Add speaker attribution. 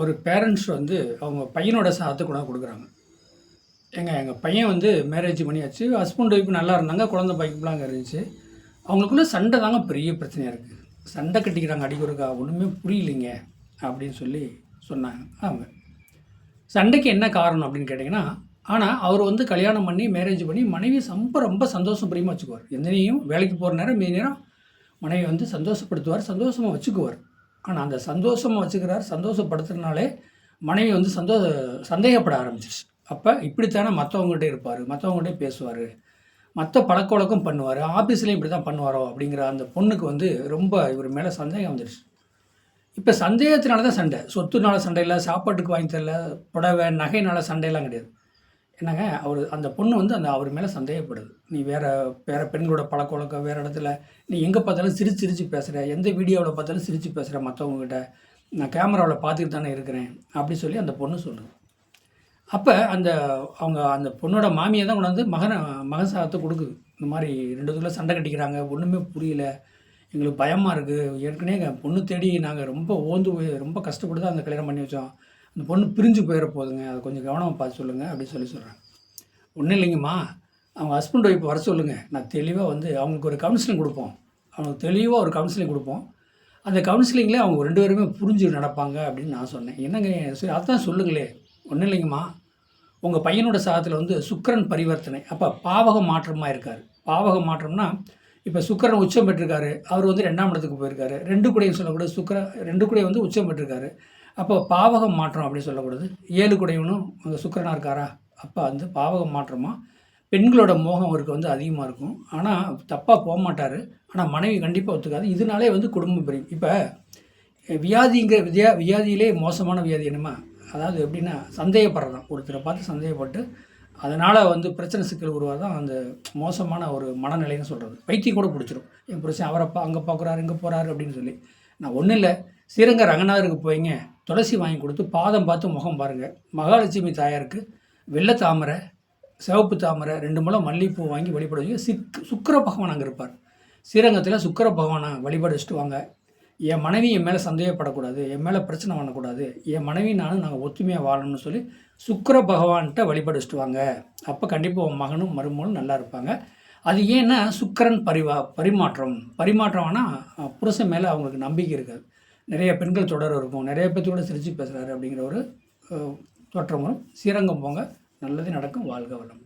Speaker 1: ஒரு பேரண்ட்ஸ் வந்து அவங்க பையனோட சாத்து கூட கொடுக்குறாங்க. ஏங்க எங்கள் பையன் வந்து மேரேஜ் பண்ணியாச்சு. ஹஸ்பண்ட் ஒய்ஃப் நல்லா இருந்தாங்க. குழந்தை பைக்கெலாம் இருந்துச்சு. அவங்களுக்குள்ள சண்டை தாங்க பெரிய பிரச்சனையாக இருக்குது சண்டை கட்டிக்கிறாங்க. அடிக்கிறக்கா ஒன்றுமே புரியலைங்க அப்படின்னு சொல்லி சொன்னாங்க அவங்க. சண்டைக்கு என்ன காரணம் அப்படின்னு கேட்டிங்கன்னா ஆனால் அவர் வந்து கல்யாணம் பண்ணி மேரேஜ் பண்ணி மனைவி ரொம்ப ரொம்ப சந்தோஷம் பிரியமாக வச்சுக்குவார். எந்தனையும் வேலைக்கு போகிற நேரம் மீதி நேரம் மனைவி வந்து சந்தோஷப்படுத்துவார் சந்தோஷமாக வச்சுக்குவார். ஆனால் அந்த சந்தோஷமாக வச்சுக்கிறார் சந்தோஷப்படுத்துறதுனாலே மனைவி வந்து சந்தோஷ சந்தேகப்பட ஆரம்பிச்சிருச்சு. அப்போ இப்படித்தானே மற்றவங்ககிட்ட இருப்பார் மற்றவங்ககிட்ட பேசுவார் மற்ற பழக்க வழக்கம் பண்ணுவார் ஆஃபீஸ்லேயும் இப்படி தான் பண்ணுவாரோ அப்படிங்கிற அந்த பொண்ணுக்கு வந்து ரொம்ப இவர் மேலே சந்தேகம் வந்துடுச்சு இப்போ சந்தேகத்தினால தான் சண்டை. சொத்துனால சண்டை இல்லை சாப்பாட்டுக்கு வாங்கி தரல புடவை நகைனால சண்டையெல்லாம் கிடையாது. என்னங்க அவர் அந்த பொண்ணு வந்து அந்த அவர் மேலே சந்தேகப்படுது. நீ வேறு வேறு பெண்களோட பழக்க வழக்கம் வேறு இடத்துல நீ எங்கே பார்த்தாலும் சிரிச்சு சிரிச்சு பேசுகிற எந்த வீடியோவில் பார்த்தாலும் சிரிச்சு பேசுகிற மற்றவங்ககிட்ட நான் கேமராவில் பார்த்துக்கிட்டு தானே இருக்கிறேன் அப்படி சொல்லி அந்த பொண்ணு சொல்லுது. அப்போ அந்த அவங்க அந்த பொண்ணோட மாமியை தான் கொண்டாந்து மகனை மகன் சாதத்தை கொடுக்குது. இந்த மாதிரி ரெண்டு இதுல சண்டை கட்டிக்கிறாங்க ஒன்றுமே புரியல எங்களுக்கு பயமாக இருக்குது ஏற்கனவே எங்கள் பொண்ணு தேடி நாங்கள் ரொம்ப ஓந்து போய் ரொம்ப கஷ்டப்பட்டு தான் அந்த கல்யாணம் பண்ணி வச்சோம். அந்த பொண்ணு பிரிஞ்சு போயிட போகுதுங்க அதை கொஞ்சம் கவனமாக பார்த்து சொல்லுங்கள் அப்படின்னு சொல்லி சொல்கிறேன் ஒன்றும் இல்லைங்கம்மா. அவங்க ஹஸ்பண்ட் ஒய்ஃப் வர சொல்லுங்கள் நான் தெளிவாக வந்து அவங்களுக்கு ஒரு கவுன்சிலிங் கொடுப்போம். அவங்களுக்கு தெளிவாக ஒரு கவுன்சிலிங் கொடுப்போம். அந்த கவுன்சிலிங்கில் அவங்க ரெண்டு பேருமே புரிஞ்சு நடப்பாங்க அப்படின்னு நான் சொன்னேன். என்னங்க? சரி அதான் சொல்லுங்களே. ஒன்றும் இல்லைங்கம்மா. உங்கள் பையனோட சாதத்தில் வந்து சுக்கரன் பரிவர்த்தனை. அப்போ பாவக மாற்றமாக இருக்கார். பாவக மாற்றம்னா இப்போ சுக்கரன் உச்சம் பெற்றிருக்காரு. அவர் வந்து ரெண்டாம் இடத்துக்கு போயிருக்காரு. ரெண்டு கூடையும் சொல்லக்கூட சுக்கிர ரெண்டு கூடையும் வந்து உச்சம் பெற்றிருக்காரு. அப்போ பாவகம் மாற்றம் அப்படின்னு சொல்லக்கூடாது. ஏழு குடையவனும் சுக்கரனாக இருக்காரா? அப்போ வந்து பாவகம் மாற்றமாக பெண்களோட மோகம் அவருக்கு வந்து அதிகமாக இருக்கும். ஆனால் தப்பாக போக மாட்டார். ஆனால் மனைவி கண்டிப்பாக ஒத்துக்காது. இதனாலே வந்து குடும்பம் பிரியும். இப்போ வியாதிங்கிற வியா வியாதியிலே மோசமான வியாதி என்னமா அதாவது எப்படின்னா சந்தேகப்படுறதான். ஒருத்தரை பார்த்து சந்தேகப்பட்டு அதனால் வந்து பிரச்சனை சிக்கல் உருவாதான் அந்த மோசமான ஒரு மனநிலைன்னு சொல்கிறது பைத்தியம் கூட பிடிச்சிரும். என் புருஷன் அவரை பா அங்கே பார்க்குறாரு இங்கே போகிறாரு அப்படின்னு சொல்லி. நான் ஒன்றும் இல்லை. ஸ்ரீரங்க ரங்கநாதருக்கு போய்ங்க. துளசி வாங்கி கொடுத்து பாதம் பார்த்து முகம் பாருங்கள் மகாலட்சுமி தாயாருக்கு வெள்ளை தாமரை சிவப்பு தாமரை ரெண்டு முழம் மல்லிகைப்பூ வாங்கி வழிபடுவீங்க சிக் சுக்கர பகவான் அங்கே இருப்பார். ஸ்ரீரங்கத்தில் சுக்கர பகவானை வழிபாடு வச்சுட்டு வாங்க. என் மனைவி என் மேலே சந்தேகப்படக்கூடாது என் மேலே பிரச்சனை பண்ணக்கூடாது என் மனைவி நானும் நாங்கள் ஒத்துமையாக வாழணும்னு சொல்லி சுக்கர பகவான்கிட்ட வழிபாடு வச்சுட்டு வாங்க. அப்போ கண்டிப்பாக உன் மகனும் மருமகளும் நல்லா இருப்பாங்க. அது ஏன்னா சுக்கரன் பரிவா பரிமாற்றம். பரிமாற்றம்னா புருஷன் மேலே அவங்களுக்கு நம்பிக்கை இருக்காது. நிறைய பெண்கள் தொடர் இருக்கும். நிறைய பேர்த்தோட சிரித்து பேசுகிறாரு அப்படிங்கிற ஒரு அஹ், தோற்றம் வரும் ஸ்ரீரங்கம் போங்க. நல்லது நடக்கும். வாழ்க வளம்